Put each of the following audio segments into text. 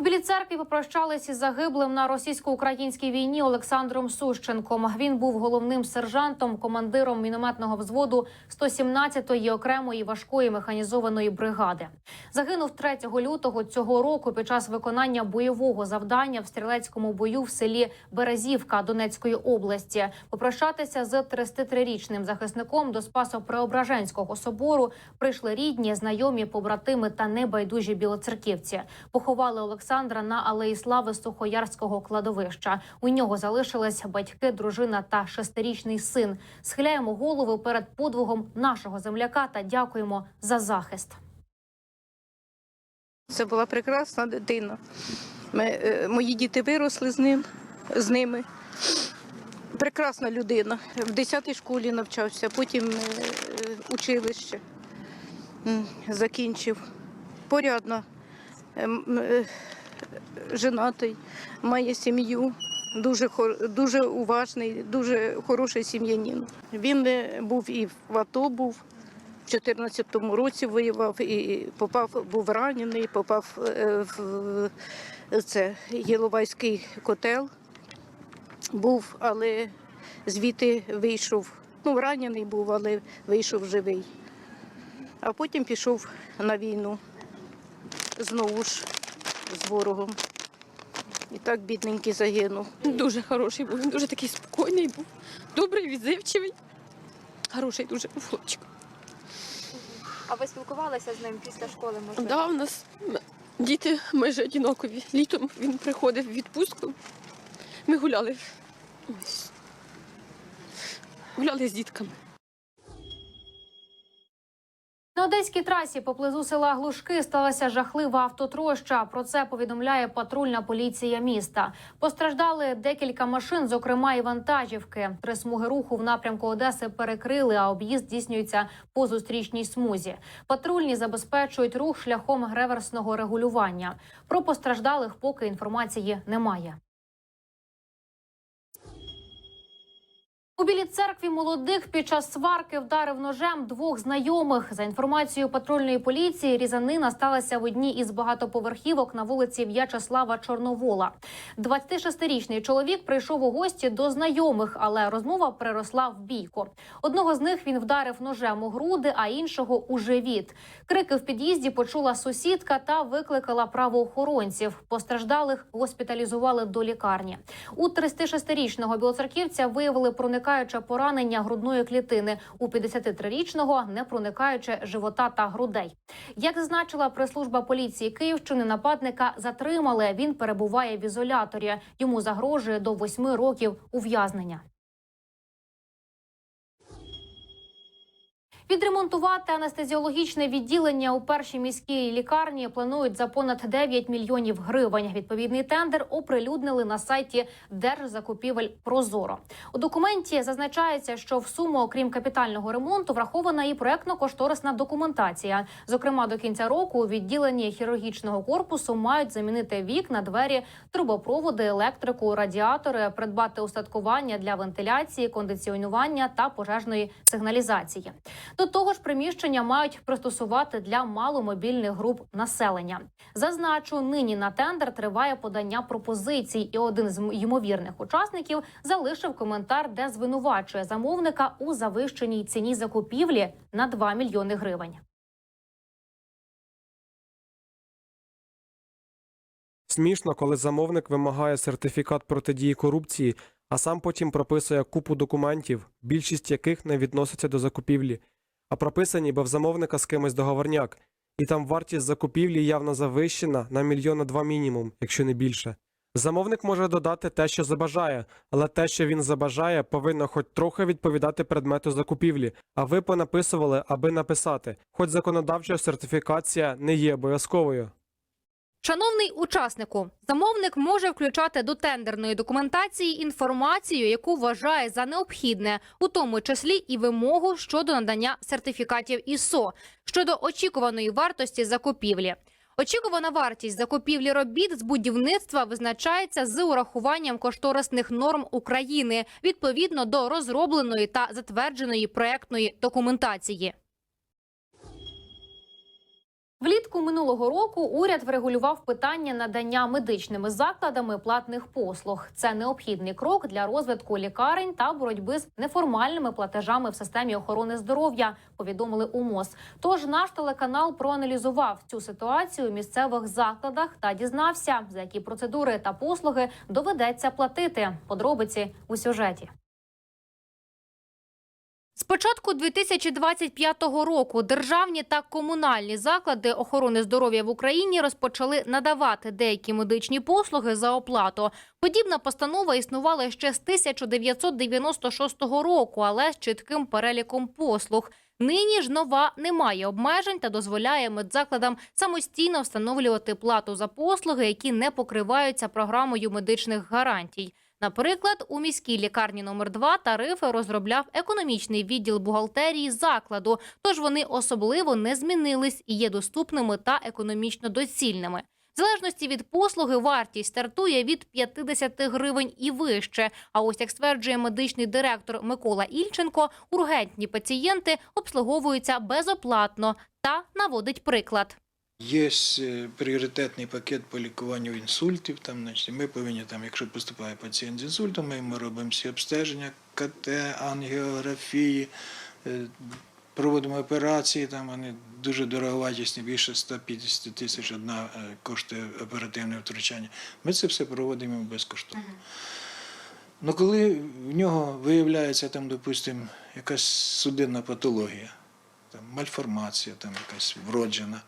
У Білій церкві попрощалися із загиблим на російсько-українській війні Олександром Сущенком. Він був головним сержантом, командиром мінометного взводу 117-ї окремої важкої механізованої бригади. Загинув 3 лютого цього року під час виконання бойового завдання в стрілецькому бою в селі Березівка Донецької області. Попрощатися з 33-річним захисником до Спасо-Преображенського собору прийшли рідні, знайомі, побратими та небайдужі білоцерківці. Поховали Олександра на алеї слави Сухоярського кладовища. У нього залишились батьки, дружина та шестирічний син. Схиляємо голови перед подвигом нашого земляка та дякуємо за захист. Це була прекрасна дитина. Ми, е, мої діти виросли з ним, з ними. Прекрасна людина. В 10-й школі навчався, потім е, е, училище закінчив. Порядна, Ем, женатий, має сім'ю, дуже, дуже уважний, дуже хороший сім'янин. Він був і в АТО був. В 14-му році воював і попав, був ранений, попав е, в це Єловайський котел. Був, але звідти вийшов. Ну, ранений був, але вийшов живий. А потім пішов на війну знову ж з ворогом. І так бідненький загинув. Дуже хороший був, він дуже такий спокійний був, добрий, відзивчивий. Хороший дуже був хлопчик. А ви спілкувалися з ним після школи? Можливо? Да, у нас діти майже одинакові. Літом він приходив в відпустку. Ми гуляли. Гуляли з дітками. На одеській трасі поблизу села Глушки сталася жахлива автотроща. Про це повідомляє патрульна поліція міста. Постраждали декілька машин, зокрема і вантажівки. Три смуги руху в напрямку Одеси перекрили, а об'їзд здійснюється по зустрічній смузі. Патрульні забезпечують рух шляхом реверсного регулювання. Про постраждалих поки інформації немає. У білій церкві молодих під час сварки вдарив ножем двох знайомих. За інформацією патрульної поліції, різанина сталася в одній із багатоповерхівок на вулиці В'ячеслава Чорновола. 26-річний чоловік прийшов у гості до знайомих, але розмова переросла в бійку. Одного з них він вдарив ножем у груди, а іншого у живіт. Крики в під'їзді почула сусідка та викликала правоохоронців. Постраждалих госпіталізували до лікарні. У 36-річного білоцерківця виявили проникаюче поранення грудної клітини. У 53-річного не проникаюче живота та грудей. Як зазначила прес-служба поліції Київщини, нападника затримали. Він перебуває в ізоляторі. Йому загрожує до восьми років ув'язнення. Відремонтувати анестезіологічне відділення у першій міській лікарні планують за понад 9 мільйонів гривень. Відповідний тендер оприлюднили на сайті Держзакупівель Прозоро. У документі зазначається, що в суму, окрім капітального ремонту, врахована і проектно-кошторисна документація. Зокрема, до кінця року у відділенні хірургічного корпусу мають замінити вікна, двері, трубопроводи, електрику, радіатори, придбати устаткування для вентиляції, кондиціонування та пожежної сигналізації. До того ж, приміщення мають пристосувати для маломобільних груп населення. Зазначу, нині на тендер триває подання пропозицій, і один з ймовірних учасників залишив коментар, де звинувачує замовника у завищеній ціні закупівлі на 2 мільйони гривень. Смішно, коли замовник вимагає сертифікат протидії корупції, а сам потім прописує купу документів, більшість яких не відноситься до закупівлі, а прописані, бо в замовника з кимось договорняк, і там вартість закупівлі явно завищена на мільйона два мінімум, якщо не більше. Замовник може додати те, що забажає, але те, що він забажає, повинно хоч трохи відповідати предмету закупівлі, а ви понаписували, аби написати, хоч законодавча сертифікація не є обов'язковою. Шановний учаснику, замовник може включати до тендерної документації інформацію, яку вважає за необхідне, у тому числі і вимогу щодо надання сертифікатів ІСО щодо очікуваної вартості закупівлі. Очікувана вартість закупівлі робіт з будівництва визначається з урахуванням кошторисних норм України відповідно до розробленої та затвердженої проектної документації. Влітку минулого року уряд врегулював питання надання медичними закладами платних послуг. Це необхідний крок для розвитку лікарень та боротьби з неформальними платежами в системі охорони здоров'я. Повідомили у МОЗ. Тож наш телеканал проаналізував цю ситуацію у місцевих закладах та дізнався, за які процедури та послуги доведеться платити. Подробиці у сюжеті. З початку 2025 року державні та комунальні заклади охорони здоров'я в Україні розпочали надавати деякі медичні послуги за оплату. Подібна постанова існувала ще з 1996 року, але з чітким переліком послуг. Нині ж нова не має обмежень та дозволяє медзакладам самостійно встановлювати плату за послуги, які не покриваються програмою медичних гарантій. Наприклад, у міській лікарні номер 2 тарифи розробляв економічний відділ бухгалтерії закладу, тож вони особливо не змінились і є доступними та економічно доцільними. В залежності від послуги вартість стартує від 50 гривень і вище. А ось як стверджує медичний директор Микола Ільченко, ургентні пацієнти обслуговуються безоплатно та наводить приклад. Є е, пріоритетний пакет по лікуванню інсультів. Там, значить, ми повинні, там, якщо поступає пацієнт з інсультом, ми йому робимо всі обстеження, КТ, ангіографії, е, проводимо операції, там вони дуже дороговартісні, більше 150 тисяч одна е, коштує оперативне втручання. Ми це все проводимо безкоштовно. Ну, коли в нього виявляється там, допустимо, якась судинна патологія, там, мальформація, там якась вроджена,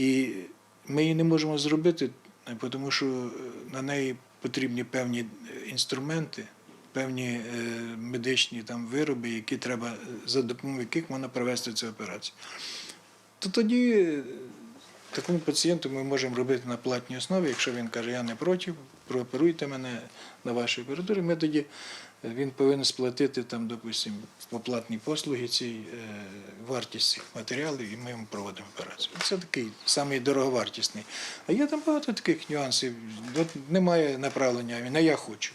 і ми її не можемо зробити, е, тому що е, на неї потрібні певні е, інструменти, певні медичні там вироби, які треба, за допомогою яких можна провести цю операцію. То тоді такому пацієнту ми можемо робити на платній основі, якщо він каже, я не проти, прооперуйте мене на вашій опературі, ми тоді він повинен сплатити там, допустимо, по платній послуги цій е, вартість цих матеріалів, і ми йому проводимо операцію. Це такий самий дороговартісний. А є там багато таких нюансів. От немає направлення, а я хочу.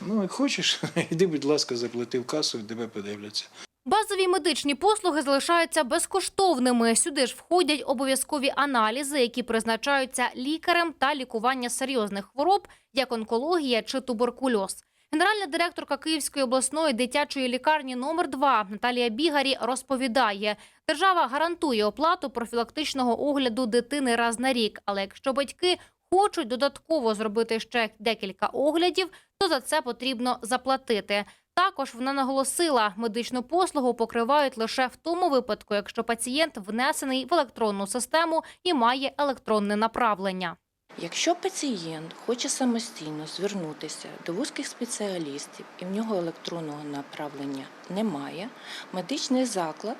Ну, як хочеш, йди, будь ласка, заплати в касу, і тебе подивляться. Базові медичні послуги залишаються безкоштовними. Сюди ж входять обов'язкові аналізи, які призначаються лікарем та лікування серйозних хвороб, як онкологія чи туберкульоз. Генеральна директорка Київської обласної дитячої лікарні номер 2 Наталія Бігарі розповідає, держава гарантує оплату профілактичного огляду дитини раз на рік. Але якщо батьки хочуть додатково зробити ще декілька оглядів, то за це потрібно заплатити. Також вона наголосила, медичну послугу покривають лише в тому випадку, якщо пацієнт внесений в електронну систему і має електронне направлення. Якщо пацієнт хоче самостійно звернутися до вузьких спеціалістів і в нього електронного направлення немає, медичний заклад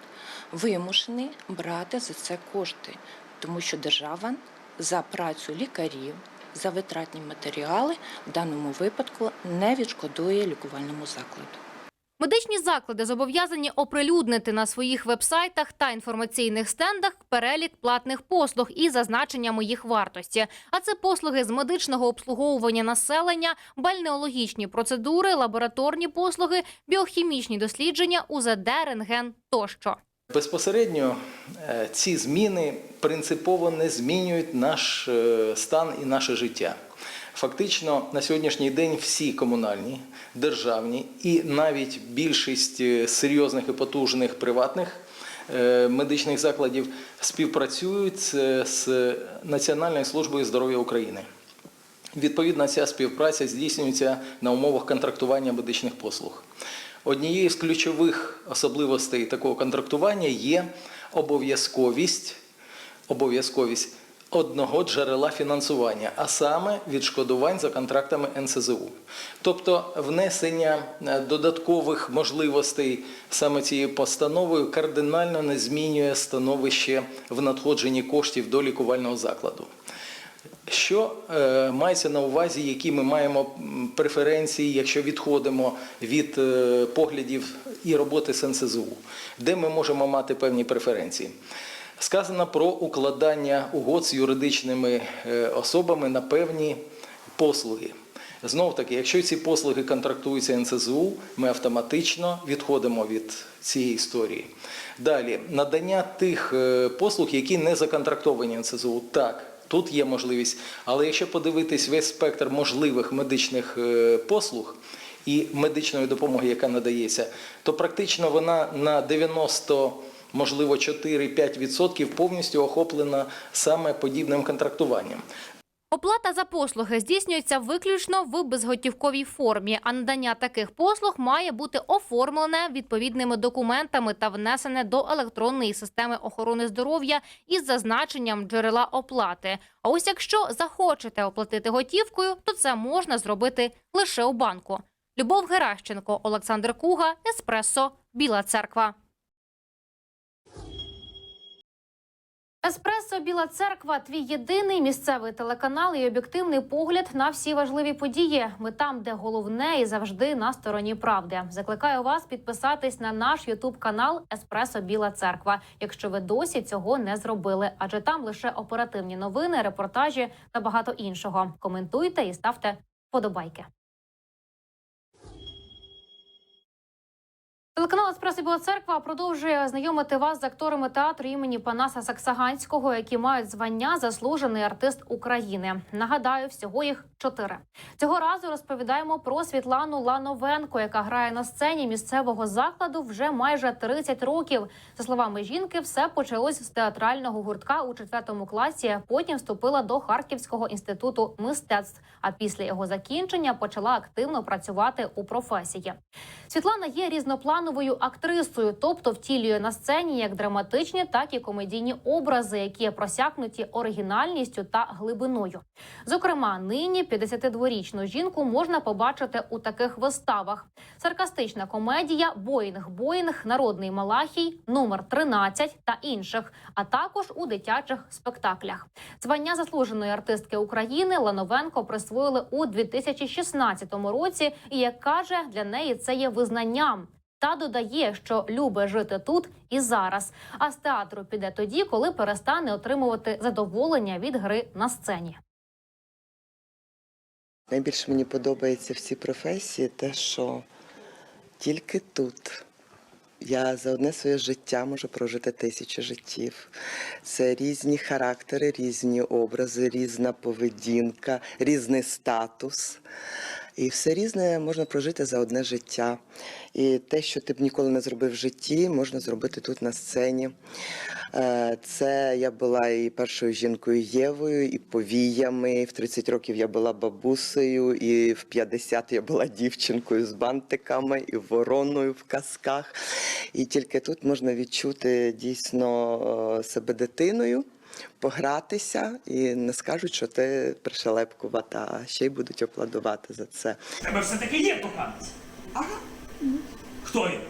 вимушений брати за це кошти, тому що держава за працю лікарів, за витратні матеріали в даному випадку не відшкодує лікувальному закладу. Медичні заклади зобов'язані оприлюднити на своїх вебсайтах та інформаційних стендах перелік платних послуг із зазначеннями їх вартості. А це послуги з медичного обслуговування населення, бальнеологічні процедури, лабораторні послуги, біохімічні дослідження, УЗД, рентген тощо. Безпосередньо е, ці зміни принципово не змінюють наш е, стан і наше життя. Фактично на сьогоднішній день всі комунальні, державні і навіть більшість е, серйозних і потужних приватних е, медичних закладів співпрацюють з- Національною службою здоров'я України. Відповідно, ця співпраця здійснюється на умовах контрактування медичних послуг. Однією з ключових особливостей такого контрактування є обов'язковість, обов'язковість одного джерела фінансування, а саме відшкодувань за контрактами НСЗУ. Тобто внесення е, додаткових можливостей саме цією постановою кардинально не змінює становище в надходженні коштів до лікувального закладу. Що е, мається на увазі, які ми маємо преференції, якщо відходимо від е, поглядів і роботи з НСЗУ, де ми можемо мати певні преференції? Сказано про укладання угод з юридичними е, особами на певні послуги. Знов таки, якщо ці послуги контрактуються НСЗУ, ми автоматично відходимо від цієї історії. Далі, надання тих е, послуг, які не законтрактовані НСЗУ, так. Тут є можливість, але якщо подивитись весь спектр можливих медичних е, послуг і медичної допомоги, яка надається, то практично вона на 90, можливо, 4-5% повністю охоплена саме подібним контрактуванням. Оплата за послуги здійснюється виключно в безготівковій формі, а надання таких послуг має бути оформлене відповідними документами та внесене до електронної системи охорони здоров'я із зазначенням джерела оплати. А ось якщо захочете оплатити готівкою, то це можна зробити лише у банку. Любов Геращенко, Олександр Куга, Еспресо, Біла Церква. Еспресо Біла Церква твій єдиний місцевий телеканал і об'єктивний погляд на всі важливі події. Ми там, де головне і завжди на стороні правди. Закликаю вас підписатись на наш Ютуб канал Еспресо Біла Церква, якщо ви досі цього не зробили, адже там лише оперативні новини, репортажі та багато іншого. Коментуйте і ставте вподобайки. Телеканал «Еспресо Біла Церква продовжує знайомити вас з акторами театру імені Панаса Саксаганського, які мають звання заслужений артист України. Нагадаю, всього їх чотири. Цього разу розповідаємо про Світлану Лановенко, яка грає на сцені місцевого закладу вже майже 30 років. За словами жінки, все почалось з театрального гуртка у четвертому класі. Потім вступила до Харківського інституту мистецтв. А після його закінчення почала активно працювати у професії. Світлана є різноплановою актрисою, тобто втілює на сцені як драматичні, так і комедійні образи, які просякнуті оригінальністю та глибиною. Зокрема, нині 52-річну жінку можна побачити у таких виставах: саркастична комедія Боїнг Боїнг, Народний Малахій, номер 13 та інших, а також у дитячих спектаклях. Звання заслуженої артистки України Лановенко присвоїли у 2016 році, і як каже, для неї це є визнанням. Та додає, що любить жити тут і зараз. А з театру піде тоді, коли перестане отримувати задоволення від гри на сцені. Найбільше мені подобається в цій професії те, що тільки тут я за одне своє життя можу прожити тисячі життів. Це різні характери, різні образи, різна поведінка, різний статус. І все різне можна прожити за одне життя. І те, що ти б ніколи не зробив в житті, можна зробити тут на сцені. Е, Це я була і першою жінкою Євою, і повіями. В 30 років я була бабусею, і в 50 я була дівчинкою з бантиками, і вороною в казках. І тільки тут можна відчути дійсно е, себе дитиною. Погратися і не скажуть, що ти пришелепкувата, а ще й будуть аплодувати за це. Тебе все-таки є коханець? Ага. Хто він?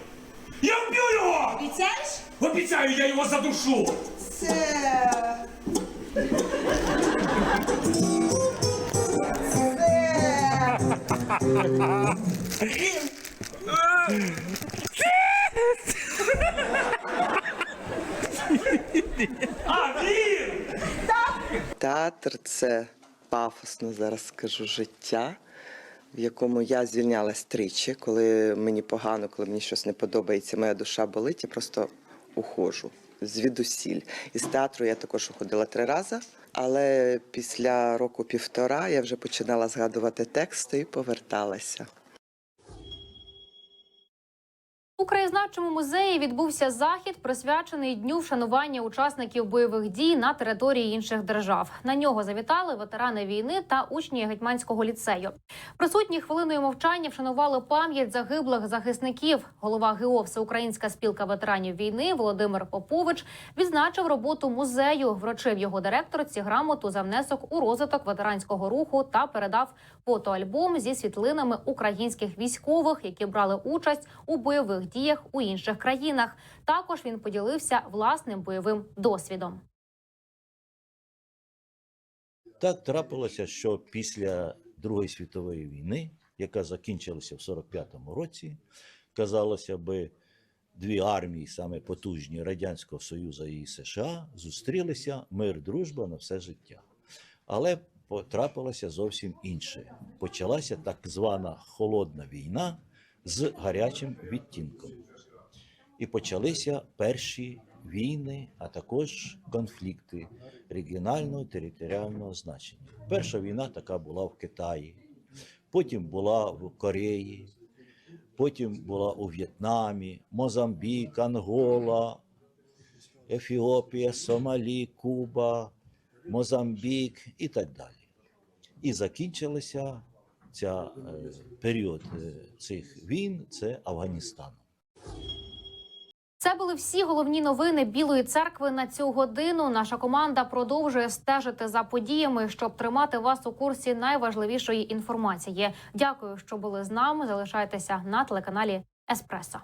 Я вб'ю його! Обіцяєш? Обіцяю, я його задушу! Це... А, він! Театр це пафосно зараз скажу життя, в якому я звільнялась тричі, коли мені погано, коли мені щось не подобається, моя душа болить, я просто ухожу звідусіль. Із театру я також уходила три рази, але після року півтора я вже починала згадувати тексти і поверталася. У краєзнавчому музеї відбувся захід, присвячений дню вшанування учасників бойових дій на території інших держав. На нього завітали ветерани війни та учні гетьманського ліцею. Присутні хвилиною мовчання вшанували пам'ять загиблих захисників. Голова ГО Всеукраїнська спілка ветеранів війни Володимир Попович відзначив роботу музею, вручив його директорці грамоту за внесок у розвиток ветеранського руху та передав фотоальбом зі світлинами українських військових, які брали участь у бойових діях у інших країнах. Також він поділився власним бойовим досвідом. Так трапилося, що після Другої світової війни, яка закінчилася в 45-му році, казалося би, дві армії, саме потужні Радянського Союзу і США, зустрілися мир, дружба на все життя. Але потрапилося зовсім інше. Почалася так звана холодна війна з гарячим відтінком. І почалися перші війни, а також конфлікти регіонального територіального значення. Перша війна така була в Китаї, потім була в Кореї, потім була у В'єтнамі, Мозамбік, Ангола, Ефіопія, Сомалі, Куба, Мозамбік і так далі. І закінчилася ця е, період е, цих війн це Афганістан. Це були всі головні новини Білої церкви на цю годину. Наша команда продовжує стежити за подіями, щоб тримати вас у курсі найважливішої інформації. Дякую, що були з нами. Залишайтеся на телеканалі Еспресо.